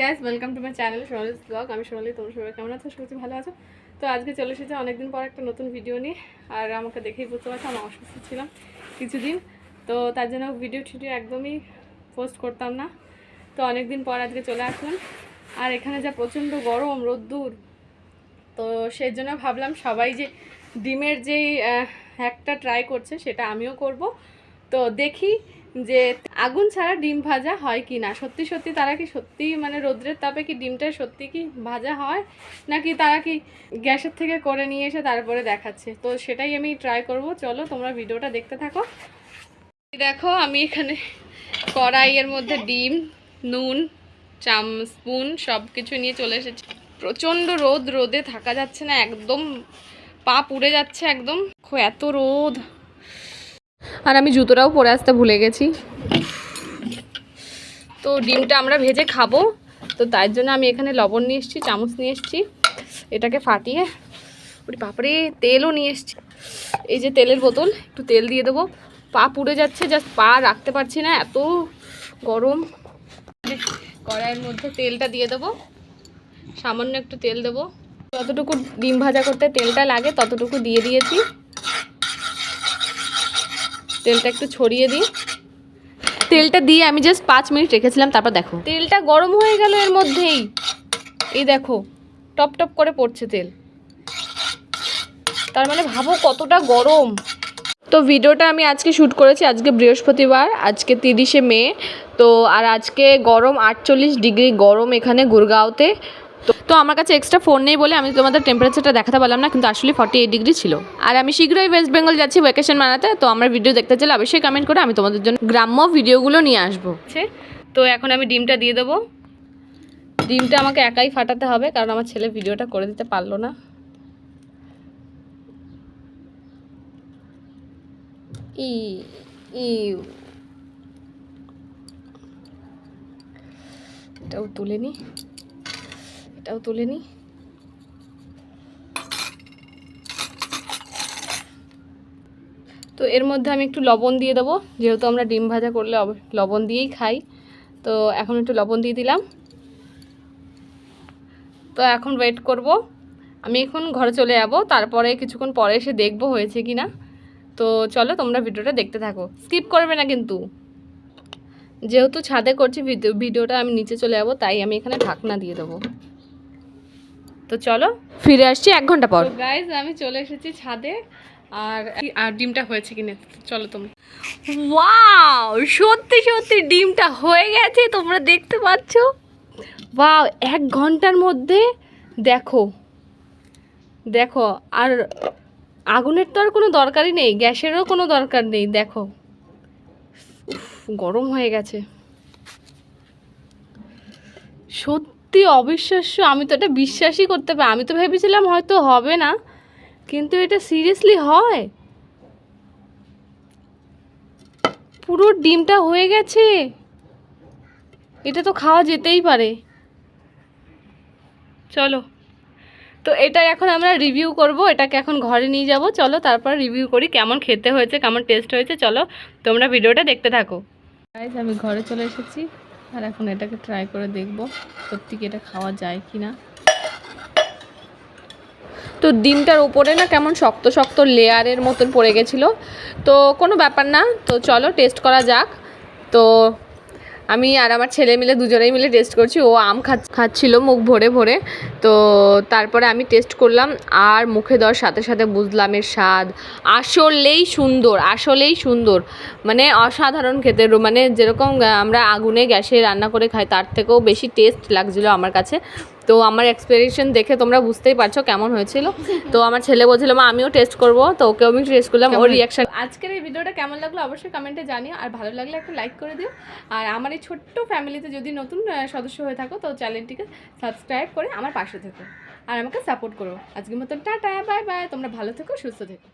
Guys welcome to my channel Sonali's blog আমি সোনালি, তোমরা সবাই কেমন আছো? সত্যি ভালো আছো। তো আজকে চলে এসেছে অনেকদিন পর একটা নতুন ভিডিও নিয়ে। আর আমাকে দেখেই বুঝতে পারছ, আমি অসুস্থ ছিলাম কিছুদিন। তো তার জন্য ভিডিও টিডিও একদমই পোস্ট করতাম না। তো অনেকদিন পর আজকে চলে আসলাম। আর এখানে যা প্রচণ্ড গরম, রোদ্দুর, তো সেই জন্য ভাবলাম সবাই যে ডিমের যেই একটা ট্রাই করছে, সেটা আমিও করব। তো দেখি যে আগুন ছাড়া ডিম ভাজা হয় কি না? সত্যি সত্যি তারা কি সত্যি মানে রোদ্রের তাপে কি ডিমটা সত্যি কি ভাজা হয়? নাকি তারা কি গ্যাসের থেকে করে নিয়ে এসে তারপরে দেখাচ্ছে? তো সেটাই আমি ট্রাই করব। চলো তোমরা ভিডিওটা দেখতে থাকো। দেখো আমি এখানে কড়াইয়ের মধ্যে ডিম, নুন, চাম, স্পুন সব কিছু নিয়ে চলে এসেছি। প্রচণ্ড রোদ, রোদে থাকা যাচ্ছে না, একদম পা পুড়ে যাচ্ছে একদম। এত রোদ। আর আমি জুতোটাও পরে আসতে ভুলে গেছি। তো ডিমটা আমরা ভেজে খাব। তো তার জন্য আমি এখানে লবণ নিয়ে এসেছি, চামচ নিয়ে এসেছি। এটাকে ফাটিয়ে, ওরে বাপরে, তেলও নিয়ে এসেছি। এই যে তেলের বোতল, একটু তেল দিয়ে দেবো। পা পুড়ে যাচ্ছে, জাস্ট পা রাখতে পারছি না, এত গরম। কড়াইয়ের মধ্যে তেলটা দিয়ে দেবো। সামান্য একটু তেল দেবো। যতটুকু ডিম ভাজা করতে তেলটা লাগে, ততটুকু দিয়ে দিয়েছি। তেলটা একটু ছড়িয়ে দিই। তেলটা দিয়ে আমি জাস্ট পাঁচ মিনিট রেখেছিলাম তারপর দেখো। তেলটা গরম হয়ে গেল এর মধ্যেই। এই দেখো টপ টপ করে পড়ছে তেল। তার মানে ভাবো কতটা গরম। তো ভিডিওটা আমি আজকে শ্যুট করেছি আজকে বৃহস্পতিবার আজকে তিরিশে মে। তো আর আজকে গরম আটচল্লিশ ডিগ্রি গরম এখানে গুরগাঁওতে। তো আমার কাছে এক্সট্রা ফোন নেই বলে আমি তোমাদের টেম্পারেচারটা দেখাতে পারলাম না, কিন্তু আসলে ফর্টি এইট ডিগ্রি ছিল। আর আমি শীঘ্রই ওয়েস্ট বেঙ্গল যাচ্ছি ভ্যাকেশন মানাতে, তো আমার ভিডিও দেখতে চাইলে অবশ্যই কমেন্ট করে আমি তোমাদের জন্য গ্রাম্য ভিডিওগুলো নিয়ে আসব। তো এখন আমি ডিমটা দিয়ে দেবো। ডিমটা আমাকে একাই ফাটাতে হবে, কারণ আমার ছেলে ভিডিওটা করে দিতে পারল না। ই ইউ এটাও তুলে নি। এটাও তুলে নি। তো এর মধ্যে আমি একটু লবণ দিয়ে দেবো, যেহেতু আমরা ডিম ভাজা করলে লবণ দিয়েই খাই। তো এখন একটু লবণ দিয়ে দিলাম। তো এখন ওয়েট করব। আমি এখন ঘরে চলে যাব, তারপরে কিছুক্ষণ পরে এসে দেখব হয়েছে কি না। তো চলো তোমরা ভিডিওটা দেখতে থাকো। স্কিপ করবে না কিন্তু। যেহেতু ছাদে করছি ভিডিও, ভিডিওটা আমি নিচে চলে যাব, তাই আমি এখানে ঢাকনা দিয়ে দেবো। তো চলো ফিরে আসছি এক ঘণ্টা পর। গাইজ আমি চলে এসেছি ছাদে আর আর ডিমটা হয়েছে কিনা? চলো তোমরা। ওয়াও সত্যি সত্যি ডিমটা হয়ে গেছে তোমরা দেখতে পাচ্ছ? ওয়াও এক ঘণ্টার মধ্যে দেখো। দেখো আর আগুনের তো আর কোনো দরকারই নেই গ্যাসেরও কোনো দরকার নেই দেখো। গরম হয়ে গেছে। সত্যি অবিশ্বাস্য, আমি তো এটা বিশ্বাসই করতে পারি আমি তো ভেবেছিলাম হয়তো হবে না, কিন্তু এটা সিরিয়াসলি হয়। পুরো ডিমটা হয়ে গেছে। এটা তো খাওয়া যেতেই পারে। চলো। তো এটা এখন আমরা রিভিউ করব, এটাকে এখন ঘরে নিয়ে যাব। চলো তারপর রিভিউ করি কেমন খেতে হয়েছে, কেমন টেস্ট হয়েছে। চলো তোমরা ভিডিওটা দেখতে থাকো। আমি ঘরে চলে এসেছি। আর এখন এটাকে ট্রাই করে দেখব, সত্যি কি এটা খাওয়া যায় কি না তো ডিমটার উপরে না কেমন শক্ত শক্ত লেয়ারের মতন পড়ে গেছিল। তো কোনো ব্যাপার না, তো চলো টেস্ট করা যাক। তো আমি আর আমার ছেলে মিলে দুজনেই মিলে টেস্ট করছি। ও আম খাচ- খাচ্ছিল মুখ ভরে ভরে। তো তারপরে আমি টেস্ট করলাম আর মুখে দেওয়ার সাথে সাথে বুঝলাম এর স্বাদ আসলেই সুন্দর আসলেই সুন্দর। মানে অসাধারণ খেতে। মানে যেরকম আমরা আগুনে গ্যাসে রান্না করে খাই, তার থেকেও বেশি টেস্ট লাগছিল আমার কাছে। তো আমার এক্সপেরিয়েশন দেখে তোমরা বুঝতেই পারছ কেমন হয়েছিল। তো আমার ছেলে বলছিল মা আমিও টেস্ট করব। তো ওকেও আমি টেস্ট করলাম ওর রিয়াকশন আজকের এই ভিডিওটা কেমন লাগল অবশ্যই কমেন্টে জানিও আর ভালো লাগলে একটা লাইক করে দিও। আর আমার এই ছোট্ট ফ্যামিলিতে যদি নতুন সদস্য হয়ে থাকো তো চ্যানেলটিকে সাবস্ক্রাইব করে আমার পাশে থেকো। আর আমাকে সাপোর্ট করো। আজকের মতন টাটা বাই বাই তোমরা ভালো থেকো সুস্থ থেকো।